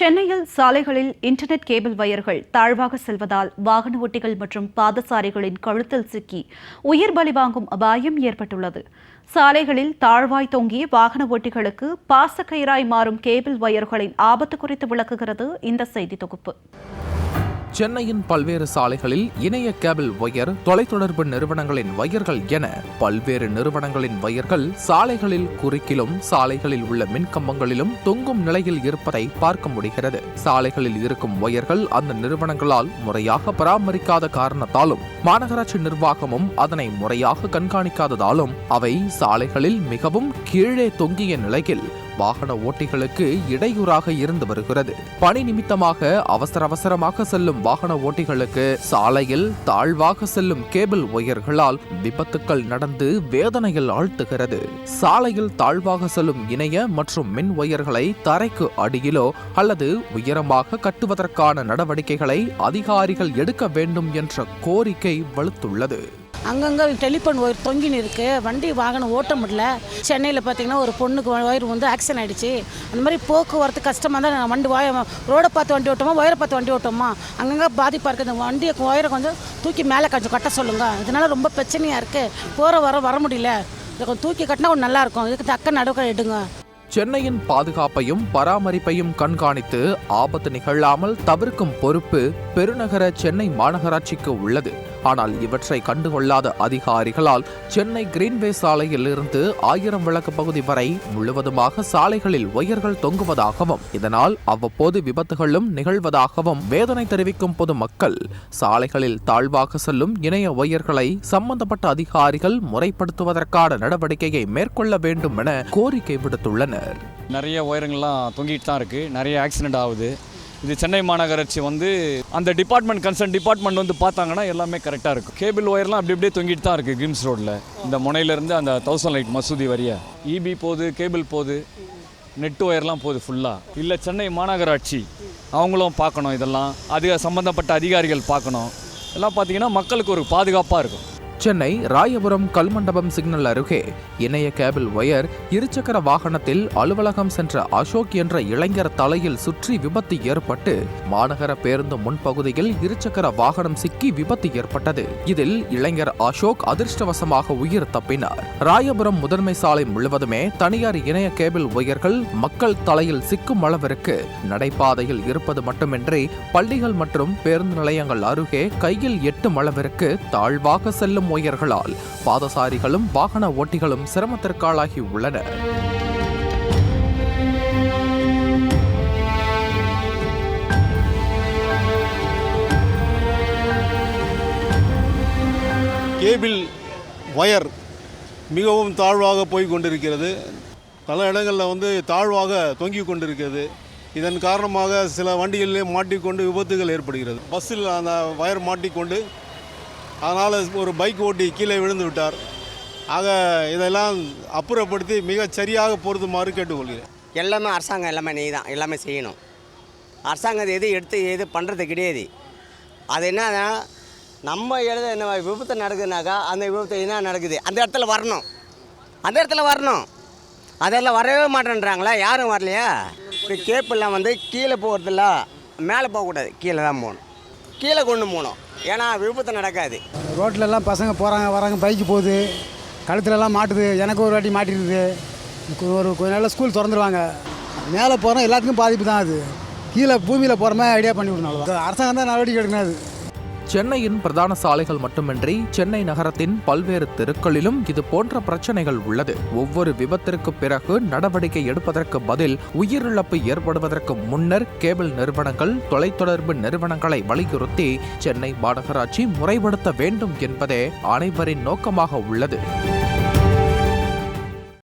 சென்னையில் சாலைகளில் internet cable வயர்கள் தாழ்வாக செல்வதால் வாகன ஓட்டிகள் மற்றும் பாதசாரிகளின் கழுத்தில் சிக்கி உயிர் பலி வாங்கும் அபாயம் ஏற்பட்டுள்ளது. சாலைகளில் தாழ்வாய் தொங்கிய வாகன ஓட்டிகளுக்கு பாசக்கயிறாய் மாறும் கேபிள் வயர்களின் ஆபத்து குறித்து விளக்குகிறது இந்த செய்தி தொகுப்பு. சென்னையின் பல்வேறு சாலைகளில் இணைய கேபிள் ஒயர் தொலைத்தொடர்பு நிறுவனங்களின் வயர்கள் என பல்வேறு நிறுவனங்களின் வயர்கள் சாலைகளில் குறுக்கிலும் சாலைகளில் உள்ள மின்கம்பங்களிலும் தொங்கும் நிலையில் இருப்பதை பார்க்க முடிகிறது. சாலைகளில் இருக்கும் ஒயர்கள் அந்த நிறுவனங்களால் முறையாக பராமரிக்காத காரணத்தாலும் மாநகராட்சி நிர்வாகமும் அதனை முறையாக கண்காணிக்காததாலும் அவை சாலைகளில் மிகவும் கீழே தொங்கிய நிலையில் வாகன ஓட்டிகளுக்கு இடையூறாக இருந்து வருகிறது. பணி நிமித்தமாக அவசர அவசரமாக செல்லும் வாகன ஓட்டிகளுக்கு சாலையில் தாழ்வாக செல்லும் கேபிள் ஒயர்களால் விபத்துக்கள் நடந்து வேதனையில் ஆழ்த்துகிறது. சாலையில் தாழ்வாக செல்லும் இணைய மற்றும் மின் ஒயர்களை தரைக்கு அடியிலோ அல்லது உயரமாக கட்டுவதற்கான நடவடிக்கைகளை அதிகாரிகள் எடுக்க வேண்டும் என்ற கோரிக்கை வலுத்துள்ளது. அங்கங்கே டெலிஃபோன் ஒயர் தொங்கின்னு இருக்குது வண்டி வாகனம் ஓட்ட முடியல. சென்னையில் பார்த்தீங்கன்னா ஒரு பொண்ணுக்கு ஒயர் வந்து ஆக்சிடென்ட் ஆகிடுச்சு அந்த மாதிரி போக்குவரத்து கஷ்டமாக தான் நாங்கள் வண்டி வாய ரோடை பார்த்து வண்டி ஓட்டோமா ஒயரை பார்த்து வண்டி ஓட்டோமா? அங்கங்கே பாதிப்பாக இருக்குது இந்த வண்டியை ஒயரை கொஞ்சம் தூக்கி மேலே கொஞ்சம் கட்ட சொல்லுங்கள் இதனால் ரொம்ப பிரச்சனையாக இருக்குது போகிற வர வர முடியல. இதை கொஞ்சம் தூக்கி கட்டினா கொஞ்சம் நல்லாயிருக்கும் இதுக்கு தக்க நடவடிக்கை எடுங்க. சென்னையின் பாதுகாப்பையும் பராமரிப்பையும் கண்காணித்து ஆபத்து நிகழாமல் தவிர்க்கும் பொறுப்பு பெருநகர சென்னை மாநகராட்சிக்கு உள்ளது. ஆனால் இவற்றை கண்டுகொள்ளாத அதிகாரிகளால் சென்னை கிரீன்வே சாலையில் இருந்து ஆயிரம் விளக்கு பகுதி வரை முழுவதுமாக சாலைகளில் ஒயர்கள் தொங்குவதாகவும் இதனால் அவ்வப்போது விபத்துகளும் நிகழ்வதாகவும் வேதனை தெரிவிக்கும் பொதுமக்கள் சாலைகளில் தாழ்வாக செல்லும் இணைய ஒயர்களை சம்பந்தப்பட்ட அதிகாரிகள் முறைப்படுத்துவதற்கான நடவடிக்கையை மேற்கொள்ள வேண்டும் என கோரிக்கை விடுத்துள்ளனர். நிறைய உயரங்கள்லாம் தொங்கிட்டு தான் இருக்குது நிறைய ஆக்சிடென்ட் ஆகுது. இது சென்னை மாநகராட்சி வந்து அந்த டிபார்ட்மெண்ட் கன்சர்ன் டிபார்ட்மெண்ட் வந்து பார்த்தாங்கன்னா எல்லாமே கரெக்டாக இருக்கும். கேபிள் ஒயர்லாம் அப்படி அப்படியே தொங்கிட்டு தான் இருக்குது கிரிம்ஸ் ரோட்டில் இந்த முனையிலேருந்து அந்த தௌசண்ட் லைட் மசூதி வரிய. இபி போகுது கேபிள் போகுது நெட் ஒயர்லாம் போகுது ஃபுல்லாக இல்லை சென்னை மாநகராட்சி அவங்களும் பார்க்கணும் இதெல்லாம். அதிக சம்மந்தப்பட்ட அதிகாரிகள் பார்க்கணும். எல்லாம் பார்த்தீங்கன்னா மக்களுக்கு ஒரு பாதுகாப்பாக இருக்கும். சென்னை ராயபுரம் கல்மண்டபம் சிக்னல் அருகே இணைய கேபிள் ஒயர் இருசக்கர வாகனத்தில் அலுவலகம் சென்ற அசோக் என்ற இளைஞர் தலையில் சுற்றி விபத்து ஏற்பட்டு மாநகர பேருந்து முன்பகுதியில் இருசக்கர வாகனம் சிக்கி விபத்து ஏற்பட்டது. இதில் இளைஞர் அசோக் அதிர்ஷ்டவசமாக உயிர் தப்பினார். ராயபுரம் முதன்மை சாலை முழுவதுமே தனியார் இணைய கேபிள் ஒயர்கள் மக்கள் தலையில் சிக்கும் அளவிற்கு நடைபாதையில் இருப்பது மட்டுமின்றி பள்ளிகள் மற்றும் பேருந்து நிலையங்கள் அருகே கையில் எட்டும் அளவிற்கு தாழ்வாக செல்லும் ஒயர்களால் பாதசாரிகளும் வாகன ஓட்டிகளும் சிரமத்திற்காளாகி உள்ளனர். கேபிள் ஒயர் மிகவும் தாழ்வாக போய் கொண்டிருக்கிறது. பல இடங்களில் வந்து தாழ்வாக தொங்கிக் கொண்டிருக்கிறது. இதன் காரணமாக சில வண்டிகளிலே மாட்டிக்கொண்டு விபத்துகள் ஏற்படுகிறது. பஸ்ஸில் அந்த ஒயர் மாட்டிக்கொண்டு அதனால் ஒரு பைக் ஓட்டி கீழே விழுந்து விட்டார். ஆக இதெல்லாம் அப்புறப்படுத்தி மிக சரியாக பொருதுமாறு கேட்டுக்கொள்கிறேன். எல்லாமே அரசாங்கம் எல்லாமே நீ தான் எல்லாமே செய்யணும். அரசாங்கம் எது எடுத்து எது பண்ணுறது கிடையாது. அது என்னன்னா நம்ம எழுத என்ன விபத்து நடக்குதுனாக்கா அந்த விபத்து என்ன நடக்குது? அந்த இடத்துல வரணும். அந்த இடத்துல வரணும். அதெல்லாம் வரவே மாட்டேன்றாங்களா? யாரும் வரலையா? இப்போ கேப்பெல்லாம் வந்து கீழே போகிறதில்ல மேலே போகக்கூடாது. கீழே தான் போகணும். கீழே கொண்டு போகணும். ஏன்னா விபத்து நடக்காது. ரோட்ல எல்லாம் பசங்க போகிறாங்க வராங்க பைக்கு போகுது. கழுத்துலலாம் மாட்டுது. எனக்கு ஒரு வாட்டி மாட்டிடுது ஒரு கொஞ்ச நாளில் ஸ்கூல் திறந்துருவாங்க. மேலே போகிறோம் எல்லாத்துக்கும் பாதிப்பு தான் அது. கீழே பூமியில் போகிற மாதிரி ஐடியா பண்ணி விடணும் அரசாங்கம் தான் நடவடிக்கை எடுக்கணும் அது. சென்னையின் பிரதான சாலைகள் மட்டுமின்றி சென்னை நகரத்தின் பல்வேறு தெருக்களிலும் இது போன்ற பிரச்சனைகள் உள்ளது. ஒவ்வொரு விபத்திற்கு பிறகு நடவடிக்கை எடுப்பதற்கு பதில் உயிரிழப்பு ஏற்படுவதற்கு முன்னர் கேபிள் நிறுவனங்கள் தொலைத்தொடர்பு நிறுவனங்களை வலியுறுத்தி சென்னை மாநகராட்சி முறைப்படுத்த வேண்டும் என்பதே அனைவரின் நோக்கமாக உள்ளது.